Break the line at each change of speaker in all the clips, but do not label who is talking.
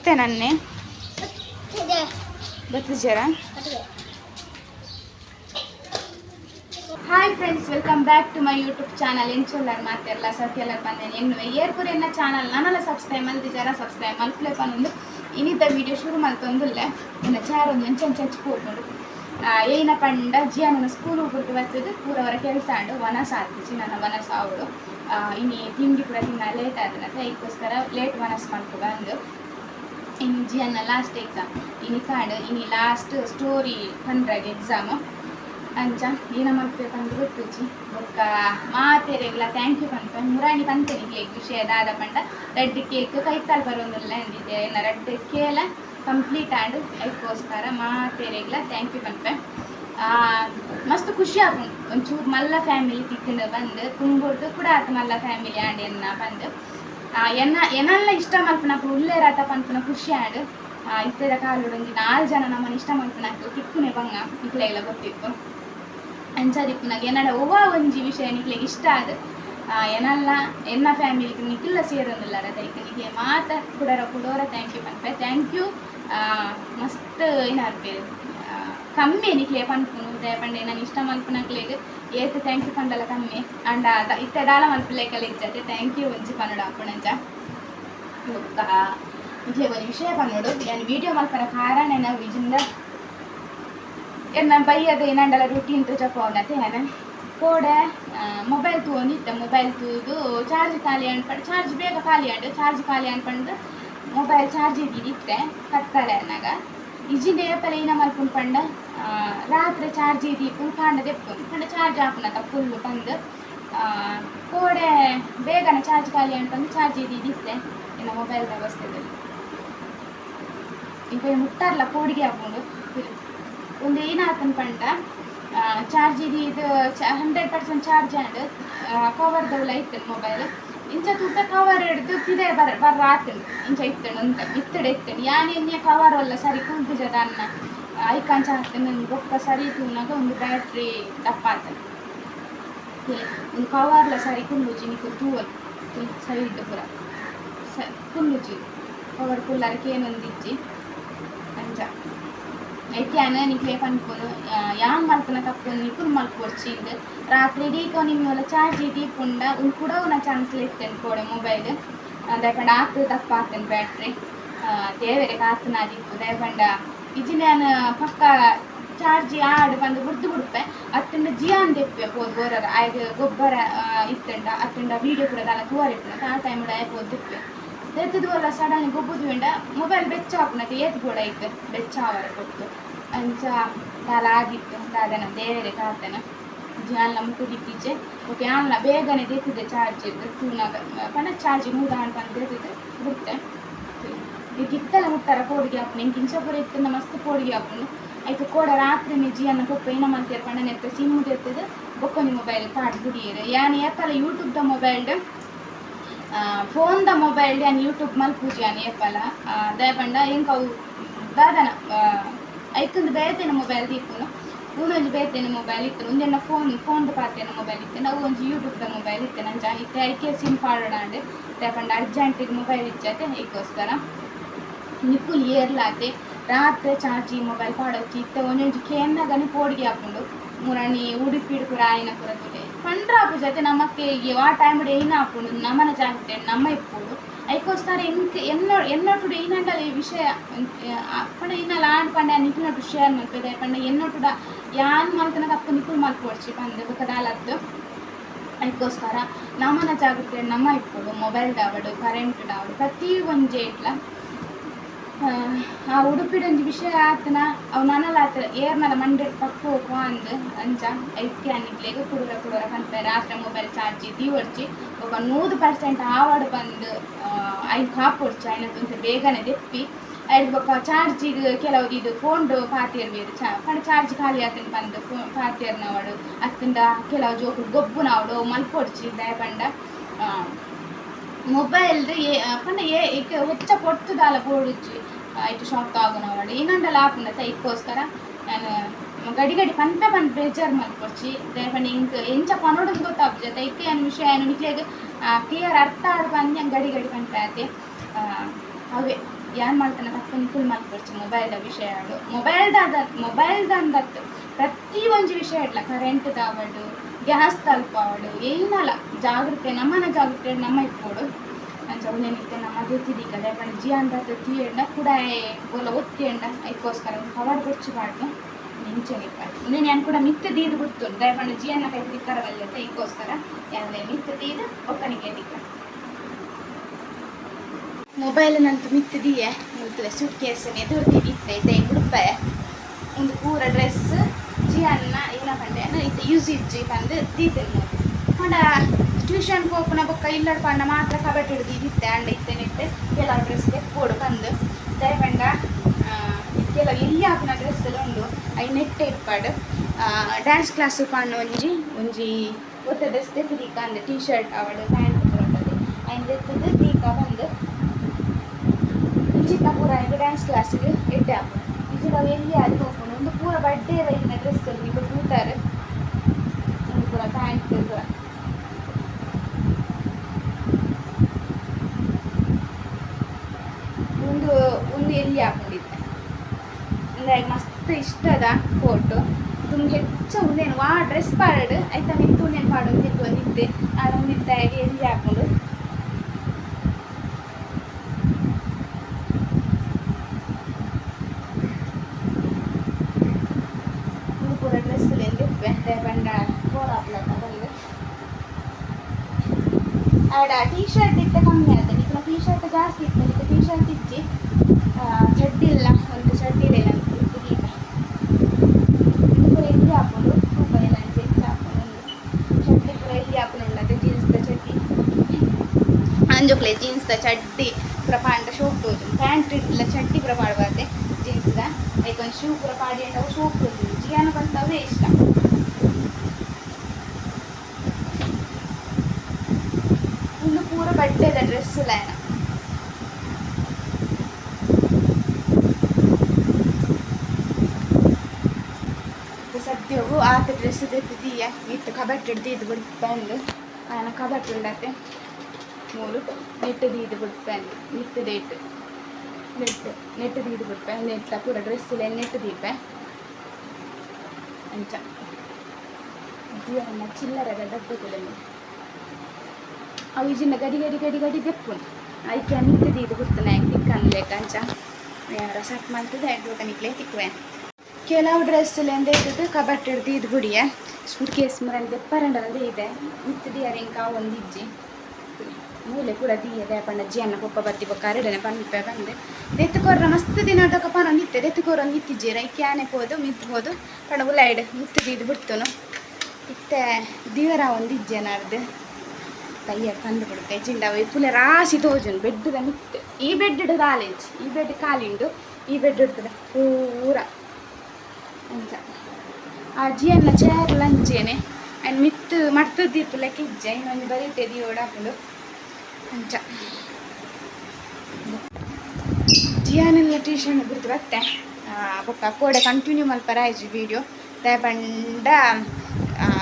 ಬತ್ತೆ ನನ್ನೆ? Hi friends welcome back to my YouTube channel ಎಂಚೊಲ್ಲರ್ ಮಾತೆಲ್ಲ ಸತ್ಯಲ್ಲ ಬಂದೇನೆ. ಇನ್ನು ಏರ್ಪುರಿಯನ್ನ ಚಾನಲ್ ನಾನಲ್ಲ ಸಬ್ಸ್ಕ್ರೈಬ್ ಮಲ್ದಿದ್ದಾರ ಸಬ್ಸ್ಕ್ರೈಬ್ ಮಲ್ಪಲೆ ಪನ್ನೊಂದು ಇನ್ನಿದ್ದ ವಿಡಿಯೋ ಶುರು ಮಲ್ತೊಂದುಲ್ಲೆ ಇನ್ನ ಚಾರ್ ಒಂದು ಎಂಚ ಎಂಚ ನೋಡು ಏನ ಪಂಡ ಜಿಯಾನ ಸ್ಕೂಲ್ ಹೋಗ್ಬಿಟ್ಟು ಬರ್ತದೆ ಪೂರವರ ಕೆಲಸ ಆಂಡು ವನಸ ಆತಿಜಿ ನನ್ನ ವನಸ ಅವಳು ಇನ್ನು ತಿಂಡಿ ಕೂಡ ತಿನ್ನ ಲೇಟ್ ಆದನಂತ ಇದಕ್ಕೋಸ್ಕರ ಲೇಟ್ ವನಸ್ ಮಾಡ್ಕೊ ಬಂದು. ಇನ್ನು ಜಿಯನ್ನ ಲಾಸ್ಟ್ ಎಕ್ಸಾಮ್ ಇನ್ನು ಕಾಂಡ್, ಇನ್ನು ಲಾಸ್ಟ್ ಸ್ಟೋರಿ ಪಂಡ್ರಾಗ ಎಕ್ಸಾಮ್ ಅಂಚ ಏನ ಮಲ್ಪೇಪಂದು ಗೊತ್ತುಜಿ ಬೊಕ್ಕ ಮಾತೆರೆಗ್ಲ ಥ್ಯಾಂಕ್ ಯು ಪಂಪ. ಮುರಾಣಿ ಪಂತೇನೆ ಕೇಕ್ ವಿಷಯ ದಾದ ಪಂಡ. ರೆಡ್ ಕೇಕ್ ಕೈತಾಳ್ ಬರೋದಿಲ್ಲ ಅಂದಿದ್ದೆ. ಏನ ರೆಡ್ ಕೇಲ ಕಂಪ್ಲೀಟ್ ಆಂಡ್. ಅದಕ್ಕೋಸ್ಕರ ಮಾತೆರೆಗ್ಲ ಥ್ಯಾಂಕ್ ಯು ಪಂಪೆ. ಮಸ್ತ್ ಖುಷಿ ಆಪುಂಡು ಒಂಚೂರು ಮಲ್ಲ ಫ್ಯಾಮಿಲಿ ತಿಕ್ಕೊಂಡು ಬಂದು ತುಂಬಿಟ್ಟು ಕೂಡ ಆತ ಮಲ್ಲ ಫ್ಯಾಮಿಲಿ ಆಂಡ್ ಎನ್ನ ಬಂದು. ಎನ್ನ, ಎನ್ನೆಲ್ಲ ಇಷ್ಟ ಮಲ್ಪನಕ ಉಲ್ಲೇರಾಟ ಪನ್ಪನ ಖುಷಿ ಆಂಡ್. ಇತ್ತೆದ ಕಾಲುಡು ಒಂಜಿ ನಾಲ್ ಜನ ನಮ್ಮನ್ನ ಇಷ್ಟ ಮಲ್ಪನಕ ತಿಕ್ಕುನೆ ಬಂಗ ಇಕ್ಲೆಲ್ಲ ಗೊತ್ತಿತ್ತು. ಅಂಚಾದಿಪ್ಪುನಾಗ ಎನ್ನಡ ಒವ್ವ ಒಂಜಿ ವಿಷಯ ನಿಕ್ಲೆಗ್ ಇಷ್ಟ ಆದ. ಏನಲ್ಲ ಎನ್ನ ಫ್ಯಾಮಿಲಿಗೆ ನಿಕ್ಕಿಲ್ಲ ಸೇರೊಂದಿಲ್ಲ ರೈತನಿಗೆ ಮಾತ ಕುಡರ ಕುಡೋರ ಥ್ಯಾಂಕ್ ಯು ಪನ್ಪೆ. ಥ್ಯಾಂಕ್ ಯು ಮಸ್ತ್ ಏನಾರ್ಪೇರು ಕಮ್ಮಿ ನಿಕ್ಲೆ ಪನ್ಪುನು ದಯಪಂಡೆ ನಾನು ಇಷ್ಟ ಮಲ್ಪನಕ್ಲೆಗ್ ಏತ್ ಥ್ಯಾಂಕ್ ಯು ಪಂಡಲ ಕಮ್ಮಿ ಅಂಡ ದ ಇತ್ತೆ ದಾಲ ಮಲ್ಪಲೇಕಲ್ಲ ಇಜ್ಜತೆ ಥ್ಯಾಂಕ್ ಯು ಒಂಜಿ ಪನ್ನಡ ಅಪ್ಪಣಂಚ ಬೊಕ್ಕ ಇಟ್ಲೆ ಒಂದು ವಿಷಯ ಪನ್ನೋಡು ನಾನು ವಿಡಿಯೋ ಮಲ್ಪನ ಕಾರಣ ನಾವು ವಿಜಿಂದ ಎನ್ನ ಬೈಯದ ಏನಂಡಲ ರುಟೀನ್ ತುಜ ಪೋನತೆ ಏನ ಕೋಡೆ ಮೊಬೈಲ್ ತೂಂದಿತ್ತೆ ಮೊಬೈಲ್ ತೂದು ಚಾರ್ಜ್ ಖಾಲಿ ಅನ್ಪಂಡು ಚಾರ್ಜ್ ಬೇಗ ಖಾಲಿ ಅಂಡು ಚಾರ್ಜ್ ಖಾಲಿ ಅನ್ಪಂಡು ಮೊಬೈಲ್ ಚಾರ್ಜ್ ಇದ್ದಿತ್ತೆ ಕತ್ತಲೆ ಅನ್ನಗ ಮಲ್ಪುಂಡು ಪಂಡ ಆ, ರಾತ್ರಿ ಚಾರ್ಜ್ ಇದ್ದಿಪ್ಪುಂಡು ಕಾಂಡ ದೆಪ್ಪುಂಡು ಪಂಡ ಚಾರ್ಜ್ ಹಾಪುನತ ಫುಲ್ಲು ಬಂದು ಆ, ಕೋಡೆ ಬೇಗನೆ ಚಾರ್ಜ್ ಖಾಲಿ ಅನ್ಪಂಡು ಚಾರ್ಜ್ ಇದ್ದಿತ್ತೆ ಇನ್ನು ಮೊಬೈಲ್ ವ್ಯವಸ್ಥೆದಲ್ಲಿ ಈಗ ಮುಟ್ಟಾರ್ಲ ಕೋಡಿಗೆ ಹಾಕೊಂಡು ಒಂದು ಏನಾತನ್ ಪಂಡ ಚಾರ್ಜ್ ಇದು ಇದು ಹಂಡ್ರೆಡ್ ಪರ್ಸೆಂಟ್ ಚಾರ್ಜ್ ಆಂಡ್ ಕವರ್ದವಲ್ಲ ಇತ್ತು ಮೊಬೈಲ್ ಇಂಚ ತುಟ್ಟ ಕವರ್ ಹಿಡ್ದು ತಿದೆ ಬರ, ಬರ್ರ ಆತಂಡು ಇಂಚ ಇತ್ತಂಡು ಅಂತ ಇತ್ತಡೆ ಇತ್ತಂಡು ಯಾನ್, ಎಣ್ಣೆ ಕವರ್ ಅಲ್ಲ, ಸರಿ ಕುಂತಿಜದ ಅನ್ನ ಐಕಾಂಚ ಹಾಕ್ತಂಡು ಬೊಕ್ಕ ಸರಿ ತೂನಾಗ ಒಂದು ಬ್ಯಾಟ್ರಿ ದಪ್ಪ ಆತಂಡು ಒಂದು ಕವರ್ಲ ಸರಿ ಕುಂಡುಜಿ ನಿಕ್ಕು ತೂವಲ್ ಸೈಡ್ ಪೂರ. ಸ ಕುಂಡುಜಿ ಕವರ್ ಕುಲ್ಲರಕ್ಕೆ ಏನೊಂದಿಜ್ಜಿ ಐತ್ಯಾನ ನಿಕ್ಲೆ ಪನ್ಪುನು ಯಾನ್ ಮಲ್ಪನ ಕಪ್ಪು ನಿಕುಲ್ వచ్చింది ರಾತ್ರಿ ಡೀಕೊ ನಿಮ್ಮಲ ಚಾರ್ಜ್ ದೀಪುಂಡ ಉನ್ ಕೂಡ ಉನ ಚಾನ್ಸ್ ಇತ್ತೇನೆ ಕೋಡೆ ಮೊಬೈಲ್ ದಯಪಂಡ ಆತು, ದಪ್ಪ ಆತನ್ ಬ್ಯಾಟ್ರಿ ದೇವರೆ ಕಾತನ ದಿಪ್ಪು ದಯಪಂಡ ನಾನು ಪಕ್ಕ ಚಾರ್ಜ್ ಆಡ್ ಬಂದು ಬುಡ್ದು ಬಿಡ್ಪೆ. ಅತ್ತಂಡ ಜಿಯಾನ್ ದೆಪ್ಪೆ ಹೋದ್ ಬೋರರ ಆಯ್ದು ಗೊಬ್ಬರ ಇತ್ತಂಡ, ಅತ್ತಂಡ ವೀಡಿಯೋ ಕೂಡ ದಾಲ ತೂವರಿಪ್ಪುನ ಆ ಟೈಮ್ ಆಯ್ ಪೋದ್ ಅಲ್ಲ ಸಡನ್ ಗೊಬ್ಬುದು ಬೇಂಡ ಮೊಬೈಲ್ ಬೆಚ್ಚ ಹಾಪುನತೆ ಏತ್ ಕೂಡ ಇತ್ತು ಬೆಚ್ಚ ಅವರ ಕೊಟ್ಟು ಅಂಚ ಕಾಲ ಆಗಿತ್ತು ದಾದನ ದೇವರೇ ಕಾತನ ಜಾನ್ಲ ಮುಟ್ಟುದಿತ್ತೀಚೆ ಓಕೆ ಆನ್ಲ ಬೇಗನೆ ದೇತಿದ್ದೆ ಚಾರ್ಜ್ ಇದ್ದು ತೂನಾಗ ಪಣ ಚಾರ್ಜ್ ಮೂದ ಅಂತ ದೇತಿದ್ದೆ ಬಿಡ್ತೆ ಗಿತ್ತಲ ಮುಟ್ಟಾರ ಕೋಡಿಗೆ ಹಾಕೊಂಡು ಹಿಂಗೆ ಇಂಚಪುರ ಇತ್ತಿಂದ ಮಸ್ತ್ ಕೋಡಿಗೆ ಹಾಕೊಂಡು ಆಯ್ತು ಕೋಡ ರಾತ್ರಿ ಜಿಯನ್ನ ಗೊಪ್ಪ ಏನ ಮಾಡ್ತೀರ ಪಣ್ಣನೆ ನೆತ್ತ ಸಿಮ್ ದೆತ್ತದು ನಿ ಮೊಬೈಲ್ ತಾಡ್ ಬಿಡಿಯರೆ ಯಾನ್ ಯಾಕಲ್ಲ ಯೂಟ್ಯೂಬ್ ದ ಮೊಬೈಲ್ ಫೋನ್ ದ ಮೊಬೈಲ್ ಯಾನ್ ಯೂಟ್ಯೂಬ್ ಮಲ್ ಪೂಜೆ ಯಾನ್ ಏಪಲ ದಯಪಂಡ ಇಂಕ ಅವು ದಾದನ ಐತಂದು ಬೇತೇನ ಮೊಬೈಲ್ ದೀಪುನು ಊನೊಂಜಿ ಬೇತೇನ ಮೊಬೈಲ್ ಇತ್ತು ಒಂದೆನ್ನ ಫೋನ್ ಫೋನ್ ಪಾತೇನ ಮೊಬೈಲ್ ಇತ್ತು ನಾವು ಒಂಜಿ ಯೂಟ್ಯೂಬ್ ದ ಮೊಬೈಲ್ ಇತ್ತು. ನಂಜ ಇತ್ತೆ. ಐಕೆ ಸಿಮ್ ಪಾಡೋಣಾಂಡ್ ದಯಪಂಡ ಅರ್ಜೆಂಟಿಗೆ ಮೊಬೈಲ್ ಇಚ್ಚತೆ ಇದಕ್ಕೋಸ್ಕರ ನಿಪ್ಪುಲ್ ಏರ್ಲಾತೆ. ರಾತ್ರಿ ಚಾರ್ಜಿ ಮೊಬೈಲ್ ಪಾಡೋಚಿ ಇತ್ತೆ. ಒಂದೊಂಜಿ ಕೇನ್ನಾಗನೇ ಪೋಡಿಗೆ ಹಾಕೊಂಡು. ಮುರಣಿ ಉಡುಪಿಡು ಪುರ ಆಯ್ನ ಪುರ ತುಲೆ. ಪಂಡ್ರಾಪು ಜೊತೆ ನಮಕ್ಕೆ ಆ ಟೈಮ್ ಡು ಏನ್ ಆಪುಂಡು ನಮನ ಜಾಗೃತೆ ನಮ್ಮ ಇಪ್ಪುಡು ಅದಕ್ಕೋಸ್ಕರ ಎಂಕ್ ಎನ್ನ ಎನ್ನೊಟ್ಟುಡು ಏನಂಡಲ ಈ ವಿಷಯ ಪಂಡ ಇನ್ನಲ್ಲ ಆಡ್ ಪಂಡ ನಿಖಿನೊಟ್ಟು ಶೇರ್ ಮಲ್ಪದೆ ಪಂಡ ಎನ್ನೊಟ್ಟುಡ ಯಾನ್ ಮಲ್ತನ ಕಪ್ಪು ನಿಖುಲ್ ಮಲ್ಪೊಡ್ಚಿ ಪಂದೆ ಬೊಕದಾಲದ್ದು ಅದಕ್ಕೋಸ್ಕರ ನಮನ ಜಾಗ್ರತೆ ನಮ್ಮ ಇಪ್ಪುಡು ಮೊಬೈಲ್ ದಾವಡು ಕರೆಂಟ್ ದಾವಡು ಪ್ರತಿ ಒಂದು ಇಟ್ಲ ಆ, ಉಡುಪಿಡೊಂಜಿ ವಿಷಯ ಆತನ ಅವು ನನಲ ಆತ ಏರ್ನಲ ಮಂಡೆ ಪಕ್ಕ ಅಂದ್ ಅಂಚ ಐಕ್ಕೆ ಅನ್ನಿಕ್ಲೆಗ್ ಕುಡುರ ಕುಡುರ ಕನ್ಪೆ ರಾತ್ರಿ ಮೊಬೈಲ್ ಚಾರ್ಜ್ ದೀವರ್ಚಿ ಒಬ್ಬ ನೂರು ಪರ್ಸೆಂಟ್ ಆವಾಡು ಬಂದು ಕಾಪುಡ್ಚಿ ಐನ ತುಂತೆ ಬೇಗನೆ ದೆಪ್ಪಿ ಐದು ಬೊಕ್ಕ ಚಾರ್ಜಿಗ್ ಕೆಲವು ಇದು ಫೋನ್ ಬೇರೆ ಚಾ ಪಂಡ ಚಾರ್ಜ್ ಖಾಲಿ ಆತನ ಬಂದು ಫೋನ್ ಪಾತಿಯರ್ನವಡು ಅತ್ತಿಂದ ಕೆಲವು ಜೋಕು ಗೊಬ್ಬುನವಡು ಮಲ್ಪೊಡ್ಚಿ ದಯಪಂಡ ಮೊಬೈಲ್ದು ಏ ಪಂಡ ಏ ಇಕ್ಕ ಹೆಚ್ಚ ಪೊರ್ತುದಾಲ ಬೋಡುಚ್ಚಿ ಇಟ್ಟು ಶಾಕ್ ಆಗುನವಡು ಏನಂಡಲ ಆಪುಂಡತ ಇಕ್ಕೋಸ್ಕರ ನಾನು ಗಡಿ ಗಡಿ ಪಂತ ಬಂದು ಬೇಜಾರು ಮಲ್ಪೊಡ್ಚಿ ದಯಪಂಡ ಇಂಕ್ ಎಂಚ ಪನೋಡು ಗೊತ್ತಾಗ್ಜತ ಇಕ್ಕೆ ಏನು ವಿಷಯ ಏನು ಆ ಕ್ಲಿಯರ್ ಅರ್ಥ ಆಡ್ ಬಂದು ಗಡಿ ಗಡಿ ಪಂಪೆ ಆತೆ ಅವೇ ಏನು ಮಾಡ್ತಾನೆ ತಪ್ಪು ಫುಲ್ ಮಾಡ್ಕೊಡ್ಚಿ ಮೊಬೈಲ್ದ ವಿಷಯ ಆಡು. ಮೊಬೈಲ್ದಾದ ಮೊಬೈಲ್ದಂದತ್ತು ಪ್ರತಿ ಒಂದು ವಿಷಯ ಇಡ್ಲ ಕರೆಂಟ್ ದಾವಡು ಗ್ಯಾಸ್ ತಲುಪಾವಡು ಏನಲ್ಲ, ಜಾಗ್ರತೆ ನಮ್ಮನ ಜಾಗ್ರತೆ, ನಮ್ಮ ಇಟ್ಕೊಡು. ಅಂಚ ಉಂದೆನಿತ್ತೆ ನಮ್ಮ ಗೊತ್ತಿದ್ದೀಗ ಕಡೆ ಜಿ ಅಂದ ತೀ ತೀಯಂಡ ಕೂಡ ಬೋಲ ಒತ್ತಿ ಎಂಡ ಅದಕ್ಕೋಸ್ಕರ ಕವರ್ ಕೊಚ್ಚಿ ಮಾಡಿದೆ ನಿಂಚನಿಪ್ಪ ನೀನು ನಾನು ಕೂಡ ಮಿತ್ತ ದೀದು ಗೊತ್ತು ಜಿ ಅನ್ನ ಕೈ ತಿಕ್ಕರವಲ್ಲ ಅಂತ ಇದಕ್ಕೋಸ್ಕರ ಯಾವ್ದೇ ಮಿತ್ತ ದೀದು ಒಕ್ಕನಿಗೆ ದಿಕ್ಕ ಮೊಬೈಲ್ ನಂತು ಮಿತ್ತದಿಯೆ ಮುಲ್ತಲೆ ಸೂಟ್ ಕೇಸನೆ ಎದುರ್ತಿ ಇತ್ತೆ ಇತ್ತೆ ಉಡುಪೆ. ಒಂದು ಪೂರ ಡ್ರೆಸ್ ಜಿಯನ್ನ ಏನ ಪಂಡೆ ಇತ್ತೆ ಯೂಸ್ ಇಜ್ಜಿ ಪಂದು ದೀತೆನು ಪಂಡ ಟ್ಯೂಷನ್ ಹೋಪುನ ಬೊಕ್ಕ ಇಲ್ಲಡ್ ಪಂಡ ಮಾತ್ರ ಕಬಟ್ ಹಿಡ್ದು ಇದಿತ್ತೆ ಅಂಡ ಇತ್ತೆ ನಿತ್ತೆ ಡ್ರೆಸ್ಗೆ ಡ್ರೆಸ್ ತೆಕ್ಕೋಡು ಬಂದು ದಯಪಂಡ ಕೆಲವು ಇಲ್ಲಿ ಹಾಕಿನ ಡ್ರೆಸ್ ಎಲ್ಲ ಉಂಡು, ಐ ನೆಟ್ಟೆ ಇಪ್ಪಾಡು ಡ್ಯಾನ್ಸ್ ಕ್ಲಾಸ್ ಪಾಂಡ ಒಂಜಿ ಒಂಜಿ ಒತ್ತ ಡ್ರೆಸ್ ತೆಗ್ದೀಕ ಅಂದ ಟೀ ಶರ್ಟ್ ಅವಳು ಪ್ಯಾಂಟ್ ಬರ್ತದೆ ಐನ್ ತೆಗ್ದು ದೀಕ ಬಂದು ಚಿಕ್ಕ ಪೂರ ಡ್ಯಾನ್ಸ್ ಕ್ಲಾಸಿಗೆ ಎಡ್ಡೆ ಹಾಕು ಇದು ನಾವು ಎಲ್ಲಿ ಅದು ಹೋಗ್ಕೊಂಡು ಪೂರ ಬಡ್ಡೆ ರೈಲಿನ ಡ್ರೆಸ್ ಈಗ ಕೂತಾರೆ. ಪೂರ ಪ್ಯಾಂಟ್ ಪೂರ. ಒಂದು ಒಂದು ಎಲ್ಲಿ ಹಾಕೊಂಡಿದ್ದೆ? ಅಂದರೆ ಮಸ್ತ್ ಇಷ್ಟದ ಕೋಟು ತುಂಬ ಹೆಚ್ಚು ಉಂದೇನು ವಾ ಡ್ರೆಸ್ ಪಾಡು ಆಯ್ತಾ ನಿಂತು ಉಂದೇನು ಪಾಡು ನಿಂತು ನಿಂತೆ ನಾನು ನಿಂತ ಎಲ್ಲಿ ಹಾಕೊಂಡು ಇದು ಪೂರ ಡ್ರೆಸ್ ಎಂದಿಪ್ಪೆ ಬಂಡ ಬೋರಾಪ್ಲ ಬಂದು ಆಡ ಟೀ ಶರ್ಟ್ ಇತ್ತೆ ಕಮ್ಮಿ ಆಯ್ತು. ಈಗ ಟೀ ಶರ್ಟ್ ಜಾಸ್ತಿ ಇತ್ತು. ಈಗ ಟೀ ಶರ್ಟ್ ಇಜ್ಜಿ ಚಡ್ಡಿ ಇಲ್ಲ. ಒಂದು ಚಡ್ಡಿ ಇದೆ ನಂಗೆ ಈಗ. ಪೂರ ಎಲ್ಲಿ ಹಾಕೊಂಡು ತೂಕ ಎಲ್ಲ ಎಲ್ಲಿ ಹಾಕೊಂಡು ಚಡ್ಡಿ ಪೂರ ಎಲ್ಲಿ ಹಾಕೊಂಡು ಉಳ್ಳದು ಜೀನ್ಸ್ದ ಚಡ್ಡಿ ಅಂಜೋಕ್ಲೆ ಜೀನ್ಸ್ದ ಚಡ್ಡಿ ಪೂರ ಪಾಂಡ ಶೋಪ್ ತೋಜು ಪ್ಯಾಂಟ್ ಇಲ್ಲ ಚಡ್ಡಿ ಪೂರ ಪಾಡ್ಬಾರ್ದೆ ಜೀನ್ಸ್ದ ಒಂದು ಶೂ ಪೂರ ಪಾಡಿ ಅಂಡವು ಶೋಪ್ ತೋಜು ಜಿಯಾನ ಬಂತವೇ ಇಷ್ಟ. ಒಂದು ಪೂರ ಬಟ್ಟೆದ ಡ್ರೆಸ್ ಲೇನ ಸದ್ಯವು ಆತ ಡ್ರೆಸ್ ತೆತ್ತಿದೀಯ ಇತ್ತು ಕಬಟ್ ಹಿಡ್ದು ಇದು ಬಿಡ್ತು ಬಂದು ನಾನು ಕಬಟ್ ಉಂಡತ್ತೆ ಮೂರು ನೆಟ್ಟು ದೀದು ಬಿಡ್ತು ಬಂದು ನಿತ್ತು ಡೇಟ್ ನೆಟ್ಟು ನೆಟ್ಟು ದೀದು ಬಿಡ್ಪೆ ನೆಟ್ಟ ಪೂರ ಡ್ರೆಸ್ ಇಲ್ಲ ನೆಟ್ಟು ದೀಪೆ ಅಂಚ ಜೀವನ ಚಿಲ್ಲರದ ಡಬ್ಬದಲ್ಲಿ ಇಜಿನ ಗಡಿ ಗಡಿ ಗಡಿ ಗಡಿ ದೆಪ್ಪುಂಡು ಅದಕ್ಕೆ ನಿಂತಿದ್ದು ಇದು ಗೊತ್ತನೆ ತಿಕ್ಕ ಕಂಚ. ಯಾರ ಸಟ್ ಮಾಡ್ತದೆ ಐದು ನಿಕ್ಲೆ ತಿಕ್ಕುವೆ. ಕೆಲವು ಡ್ರೆಸ್ ಎಂದ ಇದ್ದದ್ದು, ಕಬಟ್ ಹಿಡ್ದು ಇದು ಗುಡಿಯ. ಸೂಟ್ ಕೇಸ್ ಮರ ದೆಪ್ಪರಂಡರದೇ ಇದೆ. ನಿಂತದ್ದು ಒಂದು ಇಜ್ಜಿ. ಮೂಲೆ ಕೂಡ ದೀಯದೆ ಪಂಡ ಜಿಯನ್ನ ಪೊಪ್ಪ ಬತ್ತಿ ಬೊಕ್ಕ ಅರಡನೆ ಪನ್ಪೆ ಬಂದೆ. ದೆತ್ತುಕೋರ ಮಸ್ತ್ ದಿನ ದಿನದಕ ಪನ ನಿತ್ತೆ ದೆತ್ತುಕೋರ ನಿತ್ತಿಜ್ಜಿ ಇಕ್ಕೆ ಆನೆ ಹೋದು ಮಿತ್ತು ಹೋದು ಪಂಡ ಉಲೈಡ್ ಮಿತ್ತು ಇದು ಬಿಡ್ತನು ಇತ್ತೆ, ದೀವರ ಒಂದು ಇಜ್ಜೆ ನಾಡ್ದು ತಯ್ಯ ತಂದು ಬಿಡುತ್ತೆ ಚಿಂಡ ಪುಲೆ ರಾಶಿ ತೋಜನ್ ಬೆಡ್ ಮಿತ್ತು ಈ ಬೆಡ್ ಇಡು ಕಾಲೇಜ್ ಈ ಬೆಡ್ ಕಾಲಿಂಡು ಈ ಬೆಡ್ ಇಡ್ತದೆ ಪೂರ. ಆ ಜಿಯನ್ನ ಚೇರ್ ಲಂಚೇನೆ ಅಂಡ್ ಮಿತ್ತು ಮರ್ತದಿತ್ತು ಲೆಕ್ಕ ಇಜ್ಜೆ. ಇನ್ನೊಂದು ಬರೀತೆ ದಿಯೋಡ ಅಂಚ. ಜಿಯಾನೆಲ್ಲ ಟ್ಯೂಷನ್ ಬಿಡ್ತು ಬೊಕ್ಕ ಕೋಡೆ ಕಂಟಿನ್ಯೂ ಮಲ್ಪರ ಆಯ್ತು ವಿಡಿಯೋ ದಯಪಂಡ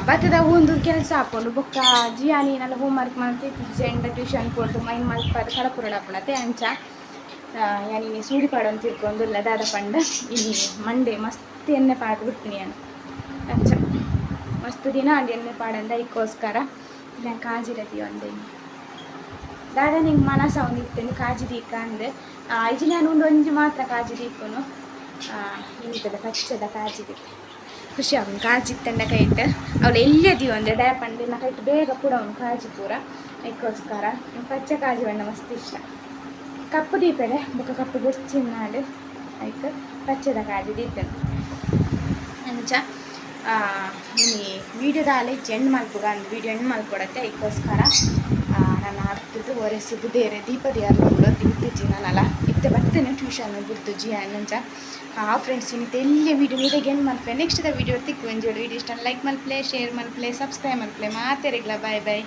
ಬತ್ತದ ಒಂದು ಕೆಲಸ ಹಾಕೊಂಡು ಬೊಕ್ಕ ಜಿಯಾನಿನೆಲ್ಲ ಹೋಮ್ವರ್ಕ್ ಮಾಡ್ತಿದ್ದೆ ಜೆಂಡ ಟ್ಯೂಷನ್ ಕೊಡ್ದು ಮೈನ್ ಮಲ್ಪದ ಕಳಪುರಡಪ್ಪಣತೆ ಅಂಚ ಯಾನಿ ಸೂಡಿ ಪಾಡು ಅಂತ ತಿಳ್ಕೊಂಡು ದಾದ ಪಂಡ, ಇಲ್ಲಿ ಮಂಡೆ ಮಸ್ತ್ ಎಣ್ಣೆ ಪಾಡು ಬಿಡ್ತೀನಿ ನಾನು. ಅಂಚ, ಮಸ್ತ್ ದಿನ ಅಲ್ಲಿ ಎಣ್ಣೆ ಪಾಡಂದ ಇದಕ್ಕೋಸ್ಕರ ಇಲ್ಲ ಕಾಜಿರತಿ ಒಂದೇ. ದಾದ ನಿಂಗೆ ಮನಸ ಒಂದು ಇತ್ತೇನೆ, ಕಾಜಿ ದೀಕ ಅಂದೆ. ಐಜಿ ನಾನು ಒಂದು ಮಾತ್ರ ಕಾಜಿ ದೀಪನು. ಇನ್ನಿತದ ಪಚ್ಚದ ಕಾಜಿ ಖುಷಿ ಅವನು ಕಾಜಿ ತಂಡ ಕೈಟ್ ಅವಳು ಎಲ್ಲಿಯದೀವ ಅಂದರೆ ಡ್ಯಾಪಂಡು ನಾ ಕೈಟ್ ಬೇಗ ಕೂಡ ಅವನು ಕಾಜಿ ಪೂರ ಅದಕ್ಕೋಸ್ಕರ. ಪಚ್ಚ ಕಾಜಿ ಬಣ್ಣ ಮಸ್ತ್ ಇಷ್ಟ. ಕಪ್ಪು ದೀಪಡೆ ಬೊಕ್ಕ ಕಪ್ಪು ಗುರ್ಚಿನ ನಾಡು. ಆಯ್ತು. ಪಚ್ಚದ ಕಾಜಿ ದೀಪನು ಅಂಚ ಈ ವಿಡಿಯೋದ ಅಲೆ ಹೆಣ್ಣು ಮಲ್ಪುಗ ಅಂದ್ ವಿಡಿಯೋ ಹೆಣ್ಣು ಮಲ್ಕೊಡತ್ತೆ ಅದಕ್ಕೋಸ್ಕರ ನಾನು ಹತ್ತದು ಒರೆಸಿದ್ದು ಬೇರೆ ದೀಪದ ಯಾರು ದೀಪ ನಾನಲ್ಲ ಇತ್ತೆ ಬರ್ತೇನೆ ಟ್ಯೂಷನ್ ಬಿಡ್ತು ಜಿ ಅನ್ನಂಚ ಆ ಫ್ರೆಂಡ್ಸ್ ಇನ್ನಿತ್ತೆ ಎಲ್ಲಿ ವೀಡಿಯೋ ಮೀಡಿಯಾಗೆ ಏನು ಮಾಡ್ಪೆ ನೆಕ್ಸ್ಟ್ ವೀಡಿಯೋ ತಿಕ್ಕು ಎಂಜೋಡು ವೀಡಿಯೋ ಇಷ್ಟ ಲೈಕ್ ಮಲ್ಪ್ಲೆ ಶೇರ್ ಮಲ್ಪ್ಲೆ ಸಬ್ಸ್ಕ್ರೈಬ್ ಪ್ಲೇ ಮಾತೆರಿಗ್ಲ ಬಾಯ್ ಬಾಯ್